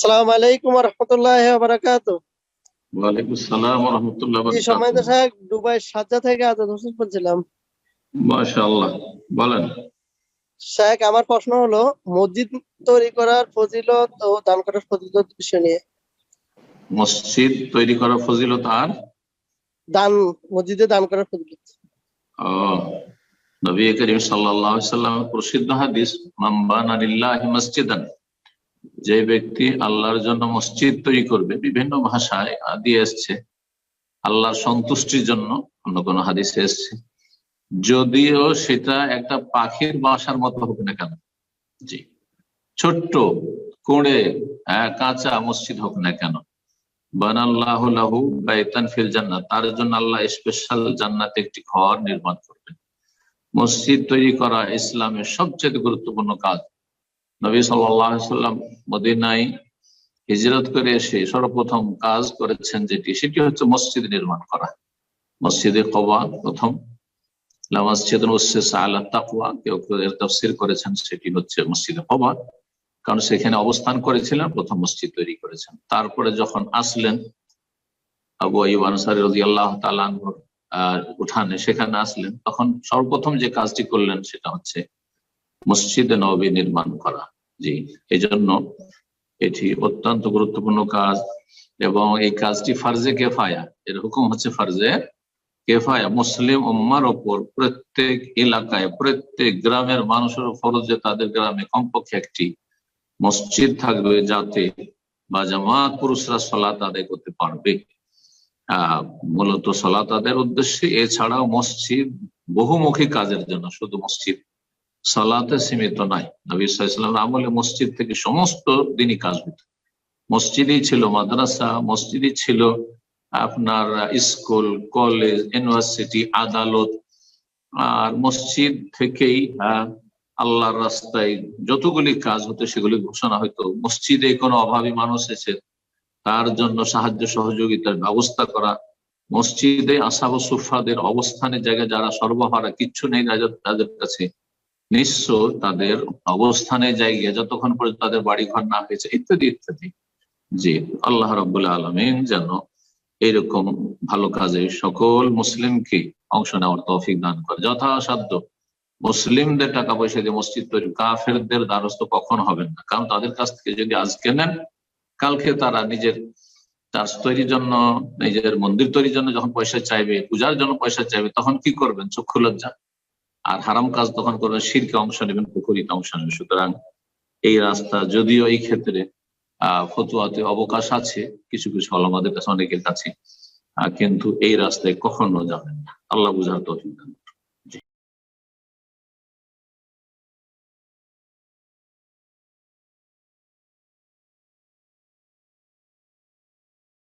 আসসালামু আলাইকুম রহমতুল্লাহ বারাকাত ওয়ালাইকুম আসসালাম রহমতুল্লাহ সময় তো সাহেব দুবাই সাজ্জা থেকে আজাদ হোসেন বলছিলাম। মাশাআল্লাহ বলেন। শেখ আমার প্রশ্ন হলো মসজিদ তৈরি করার ফজিলত ও দান করার ফজিলত বিষয় নিয়ে। মসজিদ তৈরি করার ফজিলত আর? দান মসজিদে দান করার ফজিলত। ও, নবী করিম সাল্লাল্লাহু আলাইহি সাল্লাম প্রসিদ্ধ হাদিস মান বানা লিল্লাহি মসজিদান যে ব্যক্তি আল্লাহর জন্য মসজিদ তৈরি করবে বিভিন্ন ভাষায় দিয়ে এসছে আল্লাহর সন্তুষ্টির জন্য অন্য কোন হাদিসে এসছে। যদিও সেটা একটা পাখির বাসার মতো হোক না কেন? জি। ছোট্ট কোড়ে হ্যাঁ, কাঁচা মসজিদ হোক না কেন? বানাল্লাহু লাহু বাইতান ফিল জান্নাত তার জন্য আল্লাহ স্পেশাল জান্নাতে একটি ঘর নির্মাণ করবেন। মসজিদ তৈরি করা ইসলামের সবচেয়ে গুরুত্বপূর্ণ কাজ। নবী সাল্লাল্লাহু সাল্লাম মদিনায় হিজরত করে এসে সর্বপ্রথম কাজ করেছেন যেটি সেটি হচ্ছে মসজিদ নির্মাণ করা। মসজিদে কবা প্রথম। লা মসজিদুন উসসিসা আলা তাকওয়া কেউ কেউ এর তাফসীর করেছেন সেটি হচ্ছে মসজিদে কবা। কারণ সেখানে অবস্থান করেছিলেন প্রথম মসজিদ তৈরি করেছেন। তারপরে যখন আসলেন আবু আইব আনসারি তাআলা আনহুর আহ, উঠানে সেখানে আসলেন তখন সর্বপ্রথম যে কাজটি করলেন সেটা হচ্ছে মসজিদে নবী নির্মাণ করা। জি এই জন্য এটি অত্যন্ত গুরুত্বপূর্ণ কাজ এবং এই কাজটি ফার্জে কেফায়া। এর হুকুম হচ্ছে ফার্জে কেফায়া। মুসলিম উম্মার ওপর প্রত্যেক এলাকায়, প্রত্যেক গ্রামের মানুষের ফরজ যে তাদের গ্রামে কমপক্ষে একটি মসজিদ থাকবে যাতে বা জামাত পুরুষরা সলাত আদায় করতে পারবে। মূলত সলাত আদায়ের উদ্দেশ্যে। এছাড়াও মসজিদ বহুমুখী কাজের জন্য, শুধু মসজিদ সালাতে সীমিত নাই। নবী সাল্লাম আমলে মসজিদ থেকে সমস্ত দিনই কাজ হতো মসজিদই ছিল মাদ্রাসা, মসজিদই ছিল আপনার স্কুল, কলেজ, ইউনিভার্সিটি, আদালত। আর মসজিদ থেকেই আল্লাহর রাস্তায় যতগুলি কাজ হতো সেগুলি ঘোষণা হতো মসজিদে কোনো অভাবী মানুষ এসে তার জন্য সাহায্য সহযোগিতার ব্যবস্থা করা। মসজিদে আসাব সুফাদের অবস্থানের জায়গায় যারা সর্বহারা, কিচ্ছু নেই তাদের কাছে। নিঃস্ব তাদের অবস্থানের জায়গায় যতক্ষণ পর্যন্ত তাদের বাড়ি ঘর না হয়েছে, ইত্যাদি ইত্যাদি জি আল্লাহ রবুল্লাহ আলমিন যেন এরকম ভালো কাজে সকল মুসলিমকে অংশ নেওয়ার তৌফিক দান করে। যথাসাধ্য মুসলিমদের টাকা পয়সা দিয়ে মসজিদ তৈরি, কাফেরদের দ্বারস্থ কখন হবেন না? কারণ তাদের কাছ থেকে যদি আজকে নেন, কালকে তারা নিজের চার্চ তৈরির জন্য, নিজের মন্দির তৈরির জন্য যখন পয়সা চাইবে, পূজার জন্য পয়সা চাইবে, তখন কি করবেন? চক্ষু লজ্জা? আর হারাম কাজ তখন করবেন, শিরকে অংশ নেবেন পুকুরিতে অংশ নেবেন সুতরাং এই রাস্তা যদিও এই ক্ষেত্রে আহ ফতুয়াতে অবকাশ আছে, কিছু কিছু আলমাদের কাছে অনেকের কাছে কিন্তু এই রাস্তায় কখনো যাবেন না আল্লাহ বুঝার তৌফিক দান।